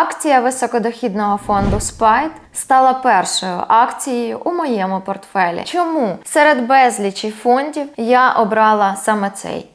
Акція високодохідного фонду Спайт стала першою акцією у моєму портфелі. Чому серед безлічі фондів я обрала саме цей?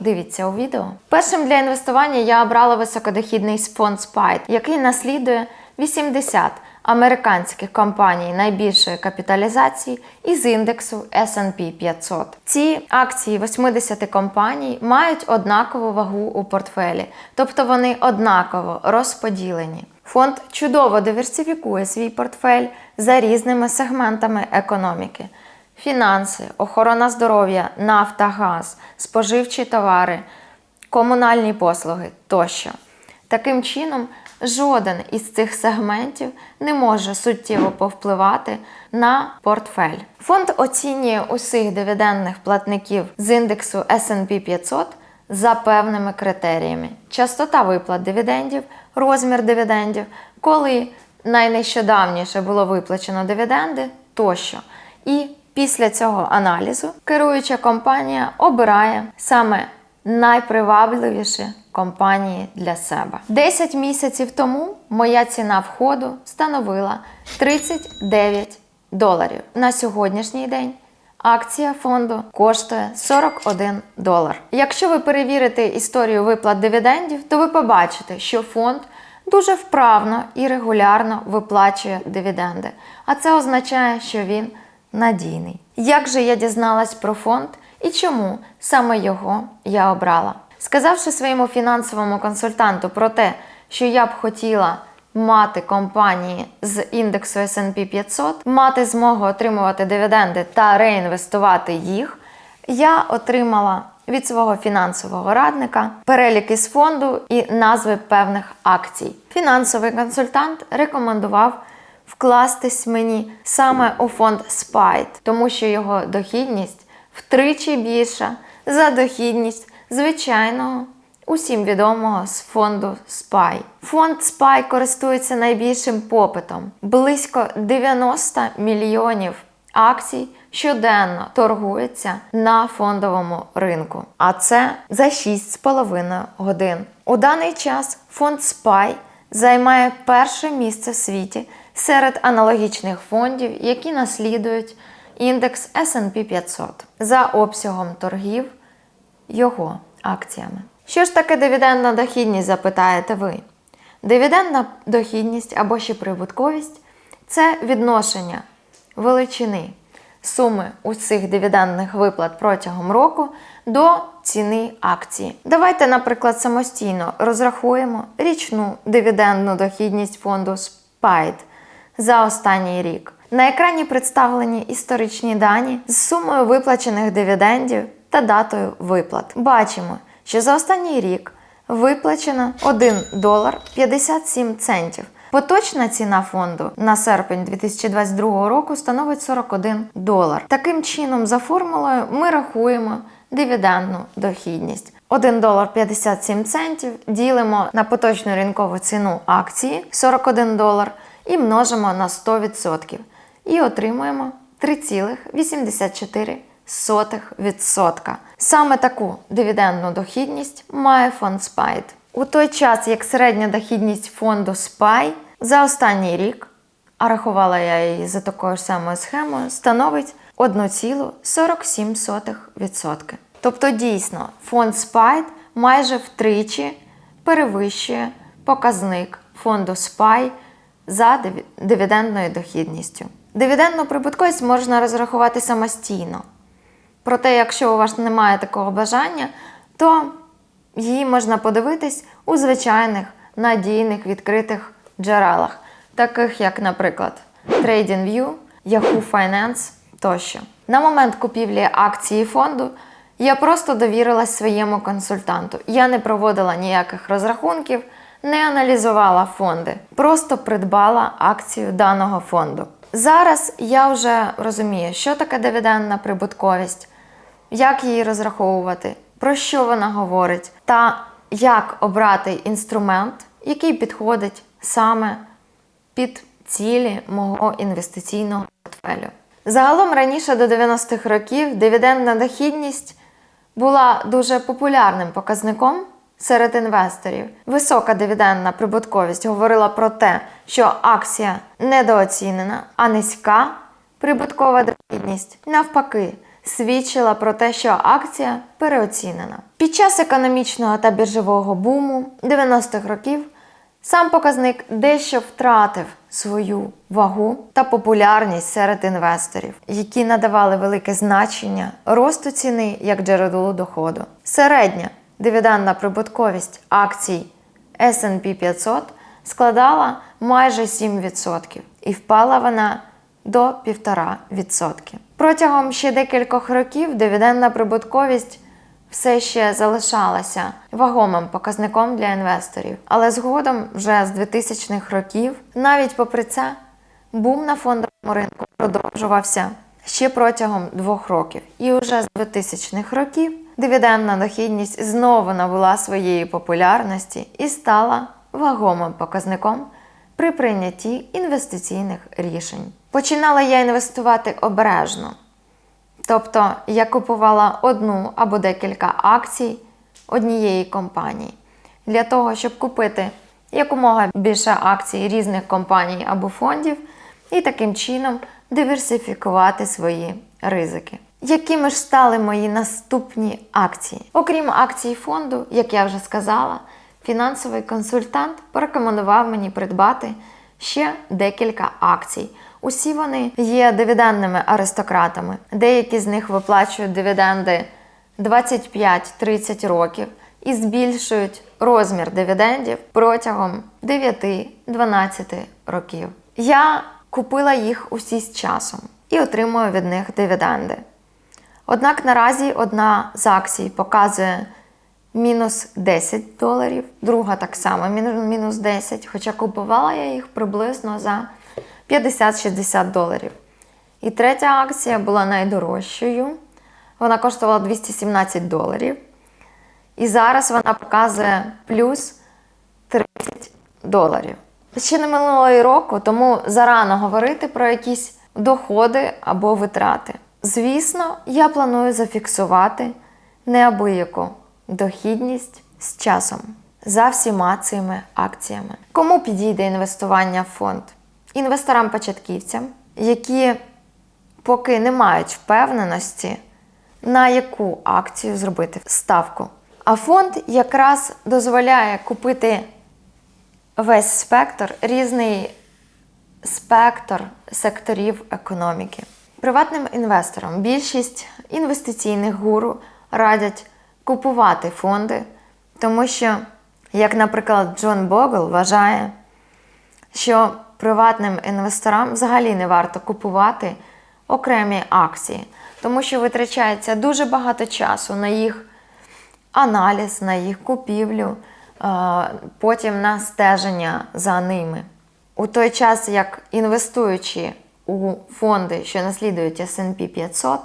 Дивіться у відео. Першим для інвестування я обрала високодохідний фонд Спайт, який наслідує 80 американських компаній найбільшої капіталізації із індексу S&P 500. Ці акції 80 компаній мають однакову вагу у портфелі, тобто вони однаково розподілені. Фонд чудово диверсифікує свій портфель за різними сегментами економіки: фінанси, охорона здоров'я, нафта, газ, споживчі товари, комунальні послуги тощо. Таким чином, жоден із цих сегментів не може суттєво повпливати на портфель. Фонд оцінює усіх дивідендних платників з індексу S&P 500 за певними критеріями: частота виплат дивідендів, розмір дивідендів, коли найнещодавніше було виплачено дивіденди тощо. І після цього аналізу керуюча компанія обирає саме найпривабливіші компанії для себе. 10 місяців тому моя ціна входу становила 39 доларів. На сьогоднішній день акція фонду коштує 41 долар. Якщо ви перевірите історію виплат дивідендів, то ви побачите, що фонд дуже вправно і регулярно виплачує дивіденди. А це означає, що він надійний. Як же я дізналась про фонд і чому саме його я обрала? Сказавши своєму фінансовому консультанту про те, що я б хотіла мати компанії з індексу S&P 500, мати змогу отримувати дивіденди та реінвестувати їх, я отримала від свого фінансового радника перелік із фонду і назви певних акцій. Фінансовий консультант рекомендував вкластись мені саме у фонд Spite, тому що його дохідність втричі більша за дохідність звичайного усім відомого з фонду SPY. Фонд SPY користується найбільшим попитом. Близько 90 мільйонів акцій щоденно торгується на фондовому ринку. А це за 6,5 годин. У даний час фонд SPY займає перше місце в світі серед аналогічних фондів, які наслідують індекс S&P 500 за обсягом торгів його акціями. Що ж таке дивідендна дохідність, запитаєте ви? Дивідендна дохідність або ще прибутковість це відношення величини суми усіх дивідендних виплат протягом року до ціни акції. Давайте, наприклад, самостійно розрахуємо річну дивідендну дохідність фонду SPIDE за останній рік. На екрані представлені історичні дані з сумою виплачених дивідендів та датою виплат. Бачимо, що за останній рік виплачено 1 долар 57 центів. Поточна ціна фонду на серпень 2022 року становить 41 долар. Таким чином, за формулою, ми рахуємо дивідендну дохідність. 1 долар 57 центів ділимо на поточну ринкову ціну акції 41 долар і множимо на 100% і отримуємо 3,84%. 0,01%. Саме таку дивідендну дохідність має фонд SPIDE. У той час, як середня дохідність фонду SPY за останній рік, а рахувала я її за такою самою схемою, становить 1,47%. Тобто, дійсно, фонд SPIDE майже втричі перевищує показник фонду SPY за дивідендною дохідністю. Дивідендну прибутковість можна розрахувати самостійно. Проте, якщо у вас немає такого бажання, то її можна подивитись у звичайних надійних відкритих джерелах, таких як, наприклад, TradingView, Yahoo Finance тощо. На момент купівлі акції фонду я просто довірилась своєму консультанту. Я не проводила ніяких розрахунків, не аналізувала фонди, просто придбала акцію даного фонду. Зараз я вже розумію, що таке дивідендна прибутковість, як її розраховувати, про що вона говорить, та як обрати інструмент, який підходить саме під цілі мого інвестиційного портфелю. Загалом раніше до 90-х років дивідендна дохідність була дуже популярним показником серед інвесторів. Висока дивідендна прибутковість говорила про те, що акція недооцінена, а низька прибуткова дохідність навпаки свідчила про те, що акція переоцінена. Під час економічного та біржового буму 90-х років сам показник дещо втратив свою вагу та популярність серед інвесторів, які надавали велике значення росту ціни як джерелу доходу. Середня дивідендна прибутковість акцій S&P 500 складала майже 7% і впала вона до 1,5%. Протягом ще декількох років дивідендна прибутковість все ще залишалася вагомим показником для інвесторів. Але згодом, вже з 2000-х років, навіть попри це, бум на фондовому ринку продовжувався ще протягом двох років. І вже з 2000-х років дивідендна дохідність знову набула своєї популярності і стала вагомим показником при прийнятті інвестиційних рішень. Починала я інвестувати обережно. Тобто я купувала одну або декілька акцій однієї компанії для того, щоб купити якомога більше акцій різних компаній або фондів і таким чином диверсифікувати свої ризики. Якими ж стали мої наступні акції? Окрім акцій фонду, як я вже сказала, фінансовий консультант порекомендував мені придбати ще декілька акцій. Усі вони є дивідендними аристократами. Деякі з них виплачують дивіденди 25-30 років і збільшують розмір дивідендів протягом 9-12 років. Я купила їх усі з часом і отримую від них дивіденди. Однак наразі одна з акцій показує мінус 10 доларів, друга так само мінус- мінус 10, хоча купувала я їх приблизно за 50-60 доларів. І третя акція була найдорожчою. Вона коштувала 217 доларів. І зараз вона показує плюс 30 доларів. Ще не минуло і року, тому зарано говорити про якісь доходи або витрати. Звісно, я планую зафіксувати неабияку дохідність з часом за всіма цими акціями. Кому підійде інвестування в фонд? Інвесторам-початківцям, які поки не мають впевненості, на яку акцію зробити ставку. А фонд якраз дозволяє купити весь спектр, різний спектр секторів економіки. Приватним інвесторам більшість інвестиційних гуру радять купувати фонди, тому що, як, наприклад, Джон Богл вважає, що приватним інвесторам взагалі не варто купувати окремі акції, тому що витрачається дуже багато часу на їх аналіз, на їх купівлю, е, потім на стеження за ними. У той час, як інвестуючи у фонди, що наслідують S&P 500,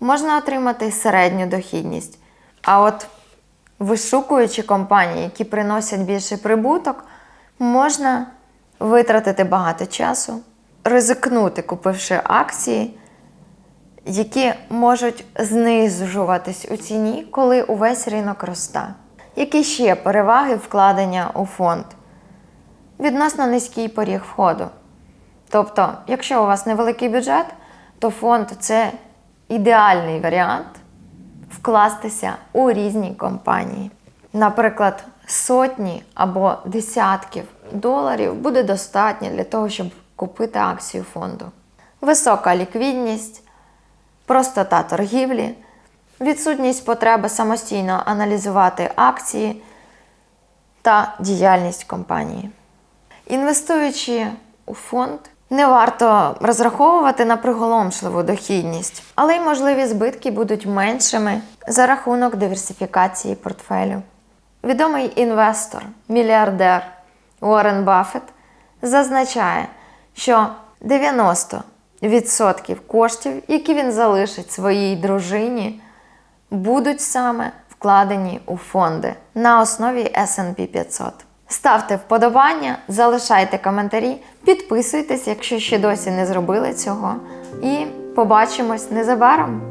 можна отримати середню дохідність. А от вишукуючи компанії, які приносять більший прибуток, можна витратити багато часу, ризикнути, купивши акції, які можуть знижуватись у ціні, коли увесь ринок росте. Які ще переваги вкладення у фонд? Відносно низький поріг входу. Тобто, якщо у вас невеликий бюджет, то фонд це ідеальний варіант вкластися у різні компанії. Наприклад, сотні або десятків доларів буде достатньо для того, щоб купити акцію фонду. Висока ліквідність, простота торгівлі, відсутність потреби самостійно аналізувати акції та діяльність компанії. Інвестуючи у фонд, не варто розраховувати на приголомшливу дохідність, але й можливі збитки будуть меншими за рахунок диверсифікації портфелю. Відомий інвестор, мільярдер Уоррен Баффет зазначає, що 90% коштів, які він залишить своїй дружині, будуть саме вкладені у фонди на основі S&P 500. Ставте вподобання, залишайте коментарі, підписуйтесь, якщо ще досі не зробили цього. І побачимось незабаром!